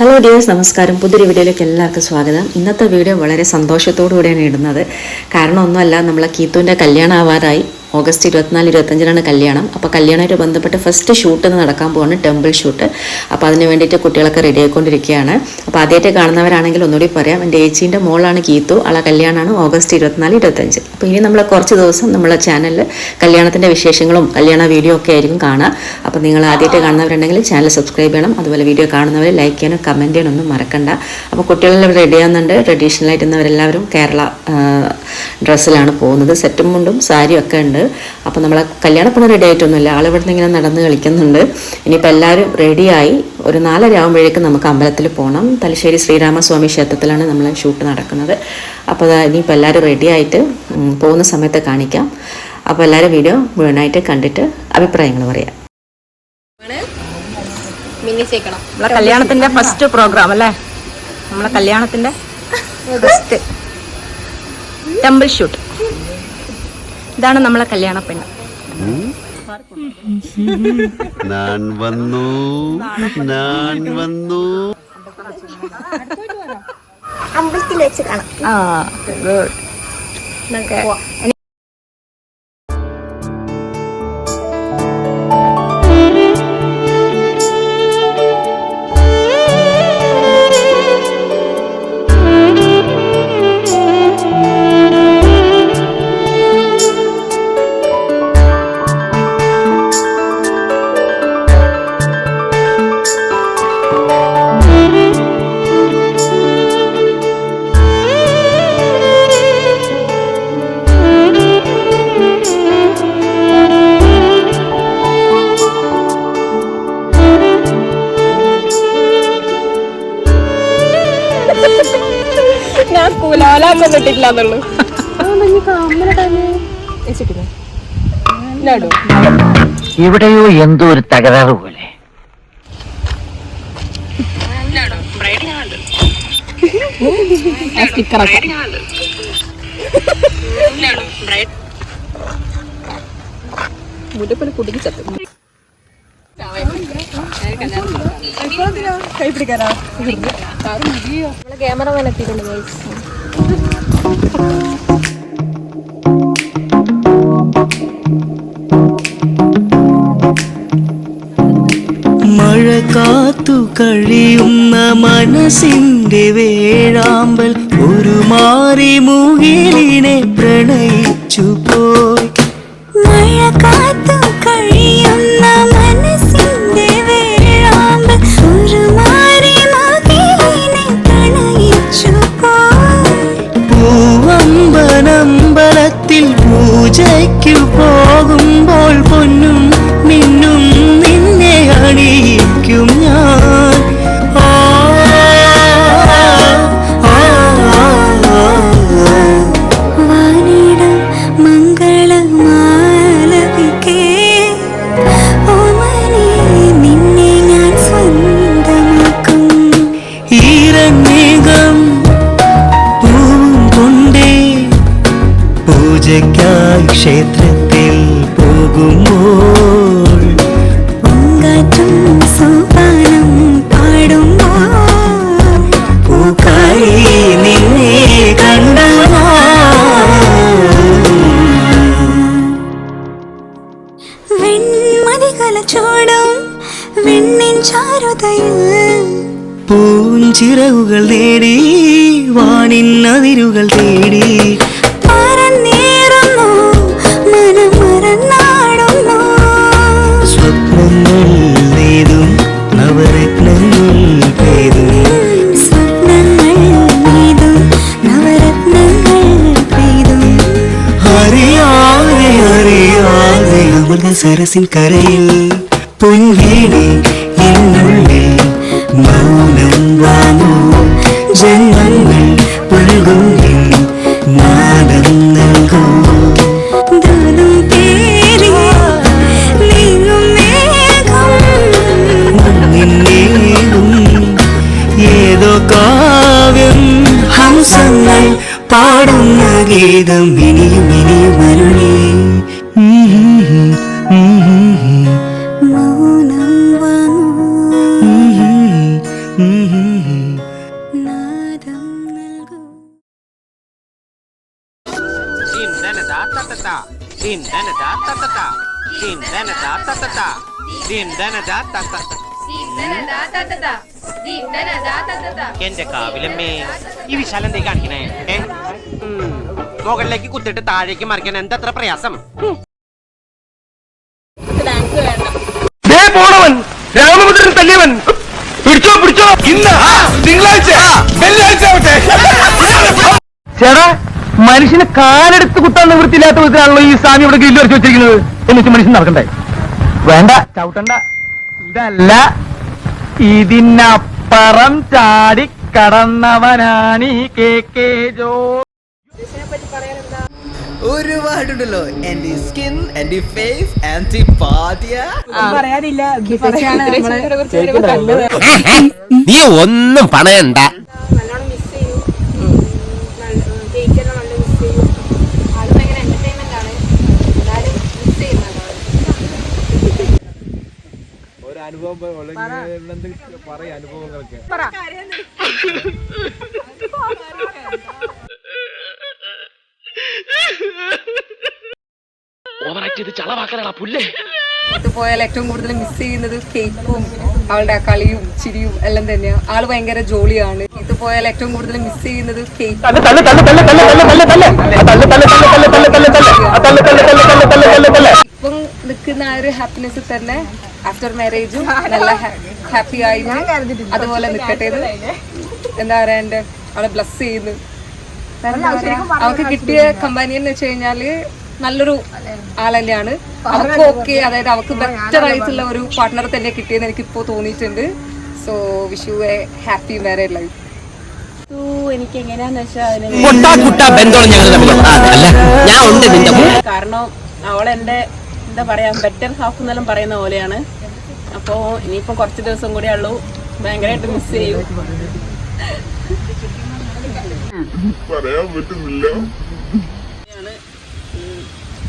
Hello dears നമസ്കാരം. പുതിയൊരു വീഡിയോയിലേക്ക് എല്ലാവർക്കും സ്വാഗതം. ഇന്നത്തെ വീഡിയോ വളരെ സന്തോഷത്തോടു കൂടിയാണ് ഇടുന്നത്. കാരണം ഒന്നുമല്ല നമ്മളെ കീത്തുവിന്റെ കല്യാണം ആവാറായി ഓഗസ്റ്റ് ഇരുപത്തിനാല് ഇരുപത്തഞ്ചിനാണ് കല്യാണം. അപ്പോൾ കല്യാണമായിട്ട് ബന്ധപ്പെട്ട് ഫസ്റ്റ് ഷൂട്ട് നടക്കാൻ പോവാണ് ടെമ്പിൾ ഷൂട്ട് അപ്പോൾ അതിന് വേണ്ടിയിട്ട് കുട്ടികളൊക്കെ റെഡി ആയിക്കൊണ്ടിരിക്കുകയാണ്. അപ്പോൾ ആദ്യമായിട്ട് കാണുന്നവരാണെങ്കിൽ ഒന്നുകൂടി പറയാം. എന്റെ ഏച്ചീന്റെ മോളാണ് കീത്തു. ആളെ കല്യാണമാണ് ഓഗസ്റ്റ് ഇരുപത്തിനാല് ഇരുപത്തഞ്ച് അപ്പോൾ ഇനി നമ്മൾ കുറച്ച് ദിവസം നമ്മളെ ചാനലിൽ കല്യാണത്തിന്റെ വിശേഷങ്ങളും കല്യാണ വീഡിയോ ഒക്കെ ആയിരിക്കും കാണുക അപ്പോൾ നിങ്ങൾ ആദ്യമായിട്ട് കാണുന്നവരുണ്ടെങ്കിൽ ചാനൽ സബ്സ്ക്രൈബ് ചെയ്യണം. അതുപോലെ വീഡിയോ കാണുന്നവർ ലൈക്ക് ചെയ്യാനും കമന്റ് ചെയ്യാനൊന്നും മറക്കണ്ട. അപ്പോൾ കുട്ടികളെല്ലാം റെഡി ആകുന്നുണ്ട് ട്രഡീഷണൽ ആയിട്ട് ഇന്നവരെല്ലാവരും കേരള ഡ്രസ്സിലാണ് പോകുന്നത്. സെറ്റും മുണ്ടും സാരിയും ഒക്കെ ഉണ്ട്. അപ്പോൾ നമ്മളെ കല്യാണപ്പണ റെഡി ആയിട്ടൊന്നുമില്ല നിന്ന് ഇങ്ങനെ നടന്ന് കളിക്കുന്നുണ്ട്. ഇനിയിപ്പോൾ എല്ലാവരും റെഡിയായി ഒരു നാലര ആകുമ്പോഴേക്കും നമുക്ക് അമ്പലത്തിൽ പോകണം തലശ്ശേരി ശ്രീരാമസ്വാമി ക്ഷേത്രത്തിലാണ് നമ്മൾ ഷൂട്ട് നടക്കുന്നത്. അപ്പോൾ ഇനിയിപ്പോൾ എല്ലാവരും റെഡി ആയിട്ട് പോകുന്ന സമയത്ത് കാണിക്കാം. അപ്പോൾ എല്ലാവരും വീഡിയോ മുഴുവനായിട്ട് കണ്ടിട്ട് അഭിപ്രായങ്ങൾ പറയാം. നമ്മളെ കല്യാണത്തിന്റെ ഫസ്റ്റ് പ്രോഗ്രാം അല്ലേ? നമ്മളെ കല്യാണത്തിന്റെ ഫസ്റ്റ് ടെമ്പിൾ ഷൂട്ട്. ഇതാണ് നമ്മളെ കല്യാണ പെണ്ണ്. ഞാൻ വന്നു ഞാൻ വന്നു. അമ്പലത്തിൽ വെച്ച് കാണാം. ആ ഗുഡ് ഞാൻ കൂലാലാക്കൊന്നും ഇട്ടിട്ടില്ല എന്നുള്ളൂ ഇവിടെയോ എന്തോ ഒരു തകരാറ് പോലെ. മുല്ലപ്പൽ കുടുങ്ങി ചത്തു. മഴ കാത്തു കഴിയുന്ന മനസ്സിന്റെ വേഴാമ്പൽ ഒരു മാറി മുകിലിനെ പ്രണയിച്ചു പൂജയ്ക്കു പോകുമ്പോൾ மறுதையில் பூஞ்சிறகுகள் தேடி வானின் அதிருகள் தேடி சரசின் கரையில் பொன் வீணே ഹംസങ്ങൾ പാടുന്ന ഗീതം ഇനിയും ഇനിയും അരുളി മൗനം വാങ്ങൂ നാദം നൽകൂ എന്റെ കാവിലമ്മേ ഈ വിശാലം എന്തേ കാണിക്കണേ. മുകളിലേക്ക് കുത്തിട്ട് താഴേക്ക് മറിക്കാൻ എന്തത്ര പ്രയാസം? പിടിച്ചോ പിടിച്ചോ. ചേടാ മനുഷ്യന് കാലെടുത്ത് കുത്താൻ നിവൃത്തിയില്ലാത്ത വിധത്തിലാണല്ലോ ഈ സ്വാമി ഇവിടെ ഗ്രില്ല് വരച്ച് വെച്ചിരിക്കുന്നത്. എന്നുവെച്ച് മനുഷ്യൻ നടക്കണ്ടേ? വേണ്ട ചവിട്ടണ്ട. ഇതല്ല ഇതിനപ്പുറം ചാടി കടന്നവനാണീ കെ കെ ജോ. ഒരുപാടുണ്ടല്ലോ. എന്റെ സ്കിൻ എന്റെ ഫേസ് ആന്റി പറയാനില്ല. നീ ഒന്നും പണയണ്ട നല്ലോണം മിസ് ചെയ്യും കേക്കെല്ലാം നല്ല മിസ് ചെയ്യും ആൾ ഭയങ്കര എന്റർടൈൻമെന്റ് ആണ് എന്നാലും മിസ് ചെയ്യുന്നുണ്ടോ ഇത് പോയാൽ ഏറ്റവും കൂടുതൽ മിസ് ചെയ്യുന്നത് കേക്കും അവളുടെ ആ കളിയും ചിരിയും എല്ലാം തന്നെയാണ് ആൾ ഭയങ്കര ജോളിയാണ് ഇത് പോയാൽ ഏറ്റവും കൂടുതൽ മിസ് ചെയ്യുന്നത് കേക്ക് ഇപ്പം നിൽക്കുന്ന ആ ഒരു ഹാപ്പിനെസ് തന്നെ ആഫ്റ്റർ മാരേജും നല്ല ഹാപ്പി ആയി അതുപോലെ നിൽക്കട്ടെ എന്താ പറയണ്ടേ? അവളെ ബ്ലസ് ചെയ്യുന്നു. അവൾക്ക് കിട്ടിയ കമ്പനി എന്ന് വെച്ച് കഴിഞ്ഞാൽ നല്ലൊരു ആൾ തന്നെയാണ് അവർക്ക് ഓക്കെ അതായത് അവൾക്ക് ബെറ്റർ ആയിട്ടുള്ള ഒരു പാർട്ട്ണർ തന്നെ കിട്ടിയെന്ന് എനിക്ക് ഇപ്പോൾ തോന്നിയിട്ടുണ്ട് so wish you a happy marriage life എനിക്ക് എങ്ങനെയാന്ന് വെച്ചാൽ കാരണം കുട്ടാ ബന്ധമാണ് എന്താ പറയാ ബെറ്റർ ഹാഫ് എന്നെല്ലാം പറയുന്ന പോലെയാണ്. അപ്പോ ഇനിയിപ്പോ കുറച്ച് ദിവസം കൂടെ ഉള്ളൂ. ഭയങ്കരമായിട്ട് മിസ് ചെയ്യും. പറയാൻ പറ്റുന്നില്ല.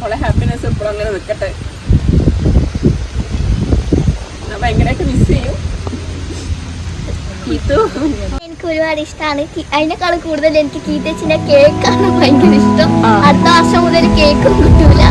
അവളെ ഹാപ്പിനെസ് എപ്പോഴും അങ്ങനെ നിൽക്കട്ടെ ഞാൻ ഭയങ്കരമായിട്ട് മിസ് ചെയ്യും. എനിക്ക് ഒരുപാട് ഇഷ്ടമാണ് അതിനേക്കാൾ കൂടുതൽ എനിക്ക് കീറ്റച്ചിന്റെ കേക്കാണ് ഭയങ്കര ഇഷ്ടം. അടുത്ത വർഷം മുതൽ കേക്കും കിട്ടൂല.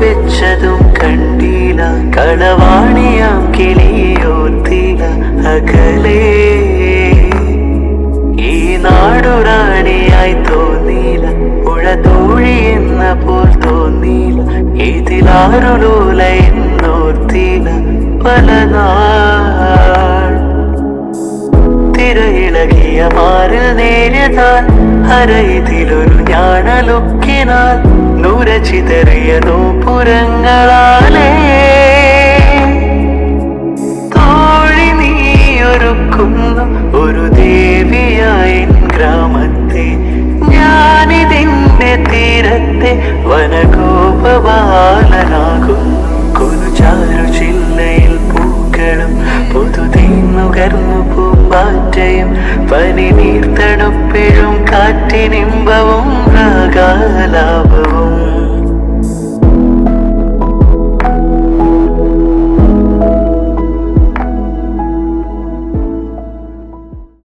വെച്ചതും കണ്ടീല കളവാണിയാം കിളിയോത്തില അകലേ. ഈ നാടുറാണിയായി തോന്നീല ഉഴതോഴി എന്ന പോൽ തോന്നീല ഇതിലാരുലോല എന്നോർത്തീല പല തിരയിളകിയ മാറിൽ നേരിയതാൽ അരയിതിലൊരു ഞാണലൊക്കിനാൽ നൂരചിതറിയ പുരങ്ങളാലേ. തോഴി നീയൊരുക്കുന്നു ഒരു ദേവിയായി ഗ്രാമത്തെ. ഞാനിതിന്റെ തീരത്തെ വനഗോപബാലനാകുന്നു കൊതുചാരു ചില്ലയിൽ പൂക്കളും പുതുതീന്നുകർന്നു പൂമ്പാറ്റയും. പനി നീർത്തണുപ്പിഴും കാറ്റിനിമ്പവും രാഗാലാപവും